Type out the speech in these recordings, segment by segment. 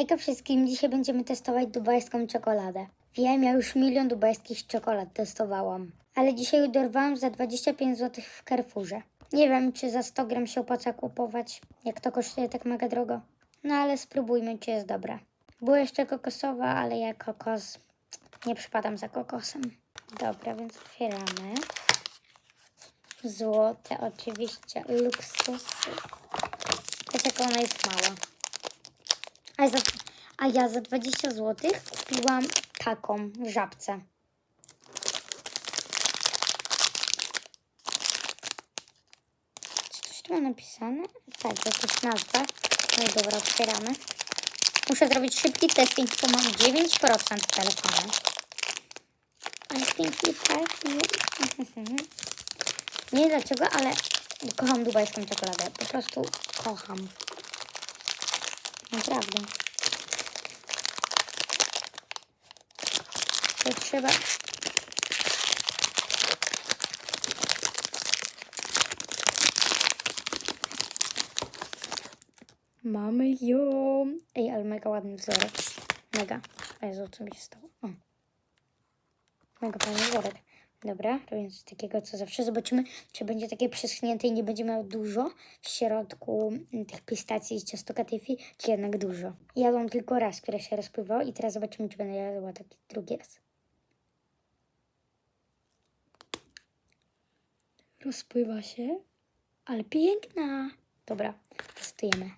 Hejka wszystkim, dzisiaj będziemy testować dubajską czekoladę. Wiem, ja już milion dubajskich czekolad testowałam, ale dzisiaj dorwałam za 25 zł w Carrefourze. Nie wiem, czy za 100 gram się opłaca kupować, jak to kosztuje tak mega drogo. No ale spróbujmy, czy jest dobra. Była jeszcze kokosowa, ale ja kokos nie przypadam za kokosem. Dobra, więc otwieramy. Złote oczywiście, luksusy. Patrz jaka ona jest mała. A, za, a ja za 20 zł kupiłam taką w żabce. Czy coś tu ma napisane? Tak, jakaś nazwa. No i dobra, otwieramy. Muszę zrobić szybki testing, bo mam 9% w telefonie. Ale pięknie pachnie. Nie dlaczego, ale kocham dubajską czekoladę. Po prostu kocham. Naprawdę. To trzeba... Mamy ją! Ej, ale mega ładny wzorek. Mega. Jezu, co mi się stało? O. Mega fajny wzorek. Dobra, to więc takiego co zawsze. Zobaczymy, czy będzie takie przeschnięte i nie będzie miał dużo w środku mm, tych pistacji i ciasto katifi, czy jednak dużo. Jadłam tylko raz, które się rozpływało i teraz zobaczymy, czy będę jadła taki drugi raz. Rozpływa się, ale piękna. Dobra, testujemy.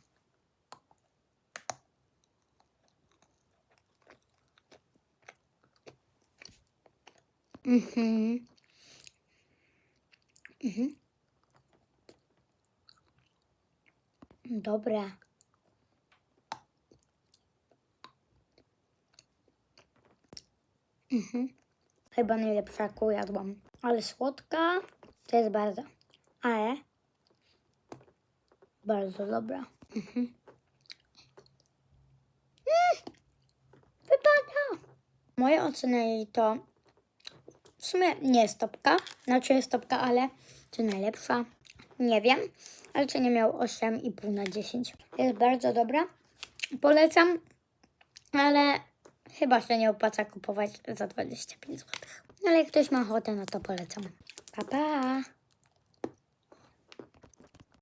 Mhm. Mhm. Dobra. Mhm. Chyba najlepsza, jaką jadłam. Ale słodka to jest bardzo. Ale bardzo dobra. Mhm. Mm, wypada. Moja ocena jej to w sumie nie jest topka. Znaczy jest topka, ale czy najlepsza? Nie wiem. Ale czy nie miał 8,5 na 10. Jest bardzo dobra. Polecam, ale chyba się nie opłaca kupować za 25 zł. Ale jak ktoś ma ochotę, no to polecam. Pa, pa!